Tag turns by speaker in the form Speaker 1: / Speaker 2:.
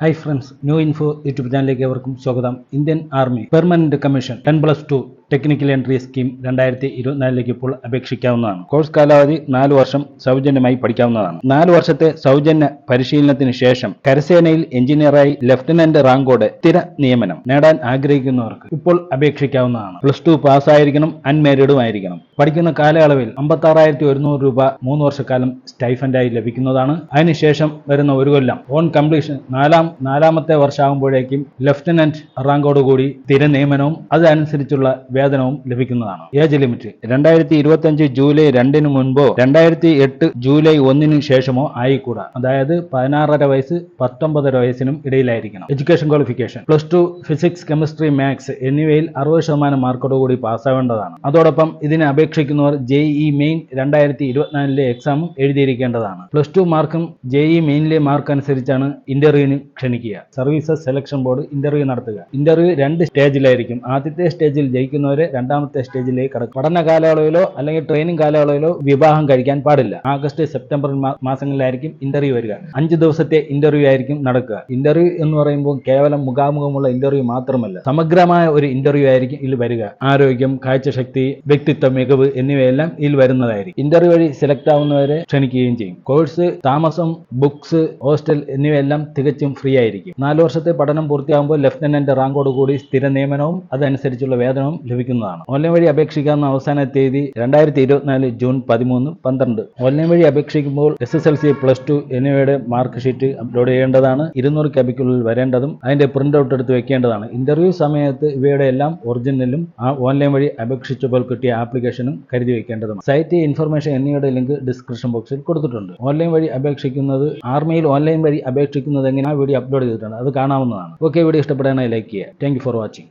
Speaker 1: Hi friends new info YouTube ചാനലിലേക്ക് അവർക്കും സ്വാഗതം. Indian army permanent commission ten plus two technical entry scheme രണ്ടായിരത്തി ഇരുപത്തിനാലിലേക്ക് ഇപ്പോൾ അപേക്ഷിക്കാവുന്നതാണ്. കോഴ്സ് കാലാവധി നാല് വർഷം സൗജന്യമായി പഠിക്കാവുന്നതാണ്. നാല് വർഷത്തെ സൗജന്യ പരിശീലനത്തിന് ശേഷം കരസേനയിൽ എഞ്ചിനീയറായി ലഫ്റ്റനന്റ് റാങ്കോടെ സ്ഥിര നിയമനം നേടാൻ ആഗ്രഹിക്കുന്നവർക്ക് ഇപ്പോൾ അപേക്ഷിക്കാവുന്നതാണ്. പ്ലസ് ടു പാസ്സായിരിക്കണം അൺമാരീഡും ആയിരിക്കണം പഠിക്കുന്ന കാലയളവിൽ അമ്പത്തി ആറായിരത്തി ഒരുന്നൂറ് രൂപ മൂന്ന് വർഷക്കാലം സ്റ്റൈഫൻഡായി ലഭിക്കുന്നതാണ്. അതിനുശേഷം വരുന്ന ഒരു കൊല്ലം ഓൺ കംപ്ലീഷൻ നാലാം നാലാമത്തെ വർഷമാകുമ്പോഴേക്കും ലഫ്റ്റനന്റ് റാങ്കോടുകൂടി സ്ഥിര നിയമനവും അതനുസരിച്ചുള്ള വേതനവും ലഭിക്കുന്നതാണ്. Age limit. രണ്ടായിരത്തി ഇരുപത്തി അഞ്ച് ജൂലൈ രണ്ടിന് മുൻപോ രണ്ടായിരത്തി എട്ട് ജൂലൈ ഒന്നിന് ശേഷമോ ആയിക്കൂടാ. അതായത് പതിനാറര വയസ്സ് പത്തൊമ്പതര വയസ്സിനും ഇടയിലായിരിക്കണം. Education qualification plus two physics chemistry maths എന്നിവയിൽ അറുപത് ശതമാനം മാർക്കോടുകൂടി പാസ്സാവേണ്ടതാണ്. അതോടൊപ്പം ഇതിനെ അപേക്ഷിക്കുന്നവർ ജെഇ മെയിൻ രണ്ടായിരത്തി ഇരുപത്തിനാലിലെ എക്സാമും എഴുതിയിരിക്കേണ്ടതാണ്. പ്ലസ് ടു മാർക്കും ജെഇ മെയിനിലെ മാർക്ക് അനുസരിച്ചാണ് ഇന്റർവ്യൂവിന് ക്ഷണിക്കുക. സർവീസസ് സെലക്ഷൻ ബോർഡ് ഇന്റർവ്യൂ നടത്തുക. ഇന്റർവ്യൂ രണ്ട് സ്റ്റേജിലായിരിക്കും ആദ്യത്തെ സ്റ്റേജിൽ ജയിക്കുന്നവരെ രണ്ടാമത്തെ സ്റ്റേജിലേക്ക് കടക്കും പഠന കാലയളവിലോ അല്ലെങ്കിൽ ട്രെയിനിങ് കാലയളവിലോ വിവാഹം കഴിക്കാൻ പാടില്ല. ആഗസ്റ്റ് സെപ്റ്റംബർ മാസങ്ങളിലായിരിക്കും ഇന്റർവ്യൂ വരിക. അഞ്ച് ദിവസത്തെ ഇന്റർവ്യൂ ആയിരിക്കും നടക്കുക. ഇന്റർവ്യൂ എന്ന് പറയുമ്പോൾ കേവലം മുഖാമുഖമുള്ള ഇന്റർവ്യൂ മാത്രമല്ല സമഗ്രമായ ഒരു ഇന്റർവ്യൂ ആയിരിക്കും ഇതിൽ വരിക. ആരോഗ്യം കാഴ്ചശക്തി വ്യക്തിത്വ മികവ് എന്നിവയെല്ലാം ഇതിൽ വരുന്നതായിരിക്കും. ഇന്റർവ്യൂ വഴി സെലക്ട് ആവുന്നവരെ ക്ഷണിക്കുകയും ചെയ്യും. കോഴ്സ് താമസം ബുക്സ് ഹോസ്റ്റൽ എന്നിവയെല്ലാം തികച്ചും ഫ്രീ ആയിരിക്കും. നാല് വർഷത്തെ പഠനം പൂർത്തിയാകുമ്പോൾ ലഫ്റ്റനന്റ് റാങ്കോട് കൂടി സ്ഥിര നിയമനവും അതനുസരിച്ചുള്ള വേതനവും ലഭിക്കുന്നതാണ് ഓൺലൈൻ വഴി അപേക്ഷിക്കാവുന്ന അവസാന തീയതി രണ്ടായിരത്തി ഇരുപത്തിനാല് ജൂൺ പതിമൂന്ന് പന്ത്രണ്ട്. ഓൺലൈൻ വഴി അപേക്ഷിക്കുമ്പോൾ S S L C plus two എന്നിവയുടെ മാർക്ക് ഷീറ്റ് അപ്ലോഡ് ചെയ്യേണ്ടതാണ്. ഇരുന്നൂറ് കബിക്കുള്ളിൽ വരേണ്ടതും അതിന്റെ പ്രിന്റ് ഔട്ട് എടുത്ത് വെക്കേണ്ടതാണ്. ഇന്റർവ്യൂ സമയത്ത് ഇവയുടെ എല്ലാം ഒറിജിനലും ആ ഓൺലൈൻ വഴി അപേക്ഷിച്ചപ്പോൾ കിട്ടിയ ആപ്ലിക്കേഷനും കരുതി വെക്കേണ്ടതുമാണ്. സൈറ്റ് ഇൻഫർമേഷൻ എന്നിവയുടെ ലിങ്ക് ഡിസ്ക്രിപ്ഷൻ ബോക്സിൽ കൊടുത്തിട്ടുണ്ട്. ഓൺലൈൻ വഴി അപേക്ഷിക്കുന്നത് ആർമിയിൽ ഓൺലൈൻ വഴി അപേക്ഷിക്കുന്നത് എങ്ങനെ ആ വീഡിയോ അപ്ലോഡ് ചെയ്തിട്ടുണ്ട്. അത് കാണാവുന്നതാണ്. ഓക്കെ വീഡിയോ ഇഷ്ടപ്പെടുകയാണെങ്കിൽ ലൈക്ക് ചെയ്യുക. Thank for watching